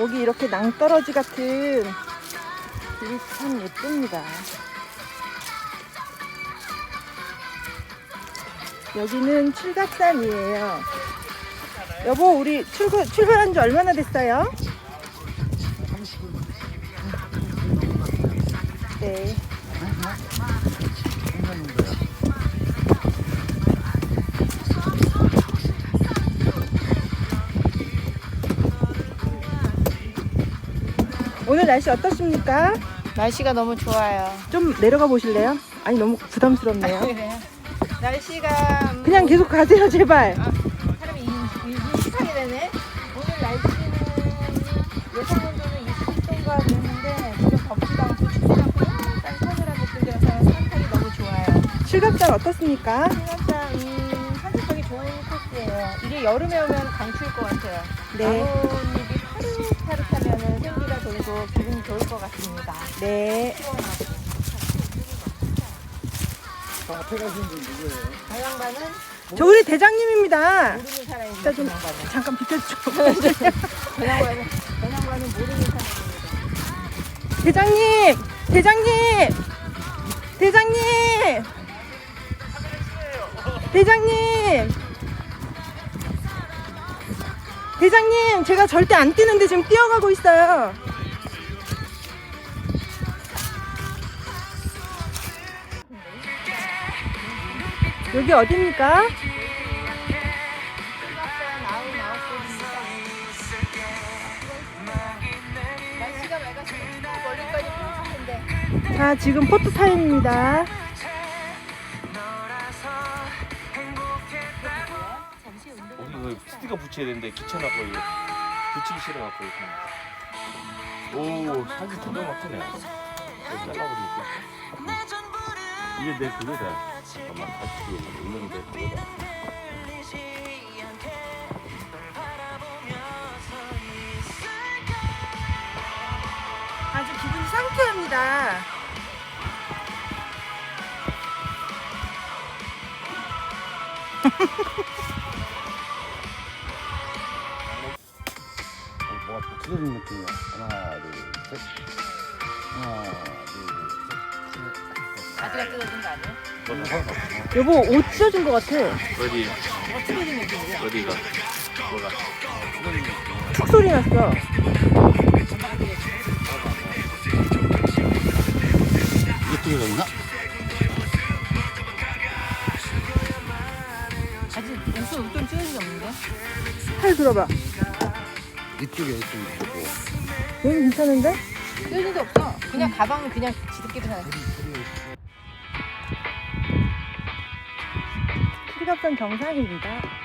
여기 이렇게 낭떠러지 같은 길이 참 예쁩니다. 여기는 출갑산이에요. 여보, 우리 출근, 출발한 지 얼마나 됐어요? 네. 오늘 날씨 어떻습니까? 날씨가 너무 좋아요. 좀 내려가 보실래요? 아니 너무 부담스럽네요. 그래요? 날씨가 음, 그냥 계속 가세요 제발. 사람이 이- 이- 인식하게 되네. 오늘 날씨는 예상 온도는 20도가 되는데 지금 덥지도 않고 춥지도 않고 약간 서늘하게 들려서 산타기 너무 좋아요. 실갑산 어떻습니까? 음, 산책하기 좋은 코스예요. 이게 여름에 오면 강추일 것 같아요. 네. 나뭇잎이 하면 생기가 돌고 기분이 좋을 것 같습니다. 네. 저 양반은 저 우리 대장님입니다. 모르는 사람입니다. 자, 좀- 저 양반은. 잠깐 비켜줘. 저 양반은, 저 양반은 모르는 사람입니다. 대장님, 대장님, 대장님, 대장님, 대장님, 제가 절대 안 뛰는데 지금 뛰어가고 있어요. 여기 싶은데 자, 지금 포토 타임입니다. 그 스티커 붙여야 되는데 귀찮아서 이거 붙이기 싫어갖고 이렇게. 오 사진 기가 막히네. 여기 잘라버리니까. 이게 내 그거다. 잠깐만 다시 있는데 그거다. 아주 기분이 상쾌합니다. 어, 붙여진 느낌이야. 하나, 둘, 셋. 하나, 둘, 셋. 바지가 뜯어진 거 아니에요? 여보, 옷 찢어진 것 같아. 어디? 어디가 뭐가? 툭 소리 났어. 이게 뚫어졌나? 아직 옷은 옷좀 찢어진 게 없는데? 팔 들어봐. 이쪽에 이쪽에 있고. 여기 괜찮은데? 게 없어 그냥 가방은 그냥 지들끼리 사야 출갑산 정상입니다.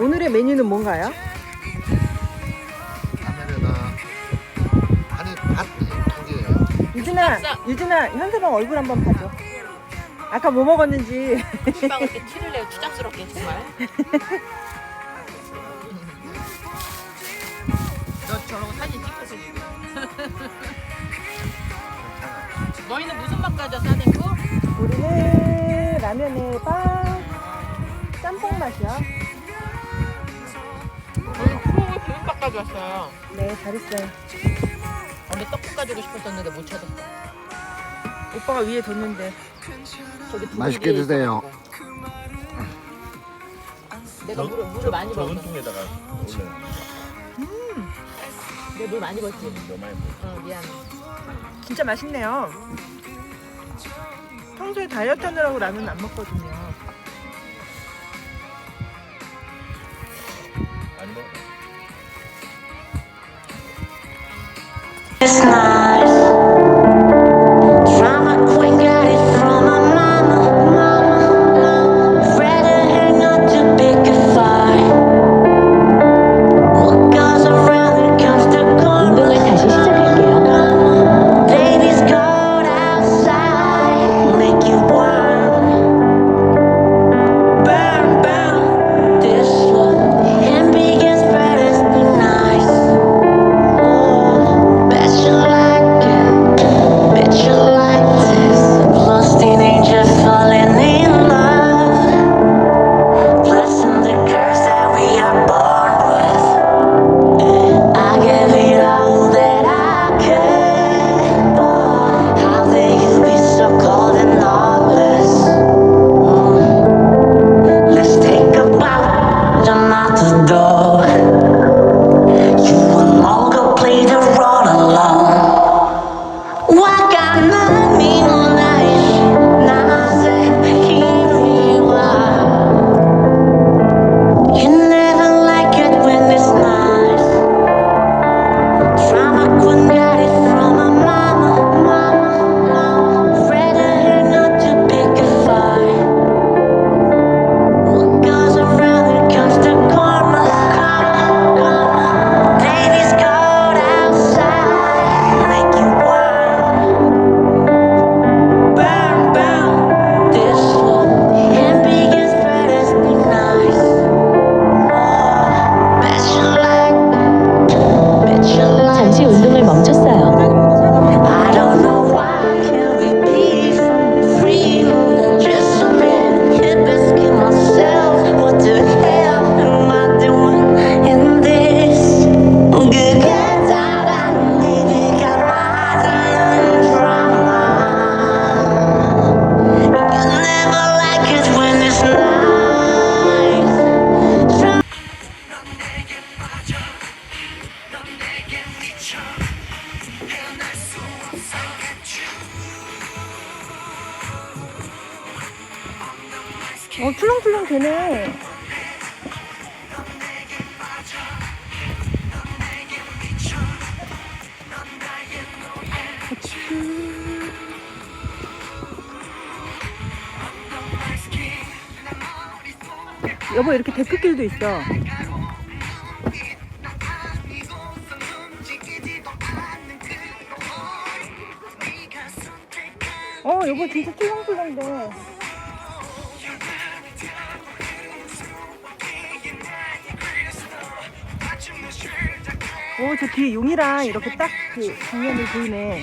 오늘의 메뉴는 뭔가요? 아니 개예요. 유진아, 쌉. 유진아, 현서방 얼굴 한번 봐줘. 아까 뭐 먹었는지. 이렇게 티를 내요 추잡스럽게 정말 너 저러고 사진 찍어서 지금 너희는 무슨 맛 가져 싸댕고? 우리는 라면에 빵, 짬뽕 맛이야. 왔어요. 네, 잘했어요. 원래 떡국 가지고 싶었었는데 못 찾았어. 오빠가 위에 뒀는데. 저기 두 맛있게 드세요. 내가 물을, 물을 많이 적은 먹었어. 통에다가 올려. 내가 물 많이 먹었지. 너무 많이 먹어. 응, 미안해. 진짜 맛있네요. 평소에 다이어트 하느라고 라면 안 먹거든요. Yes. 여보 이렇게 데크길도 있어. 어 여보 진짜 출렁출렁돼. 오, 저 뒤에 용이랑 이렇게 딱 그 장면이 보이네.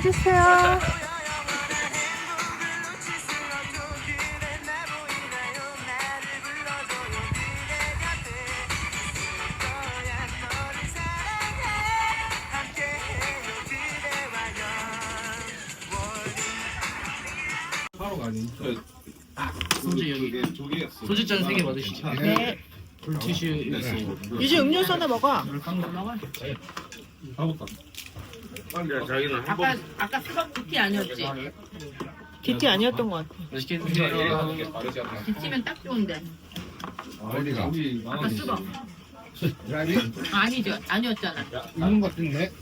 한번 흔들어 주세요. 소주 여기 소주잔 3개 받으시죠 네. 물티슈 이제 음료수 하나 먹어. 자기는 아까 아까 수박 두티 아니었지? DT 아니었던 것 같아. 드세요 두티면 딱 좋은데. 어디가? 아까 수박. 아니죠. 아니었잖아. 있는 것 같은데?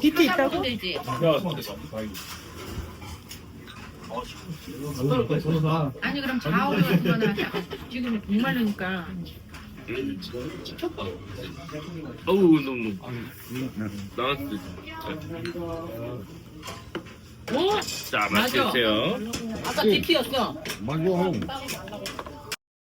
DT 있다고? 되지. 소사 아니 그럼 좌우로 같은 거나 하자. 지금 목마르니까. 어우 너무 나왔을 오? 자 맛있게 맞아. 드세요 아까 DT였어. 맞아.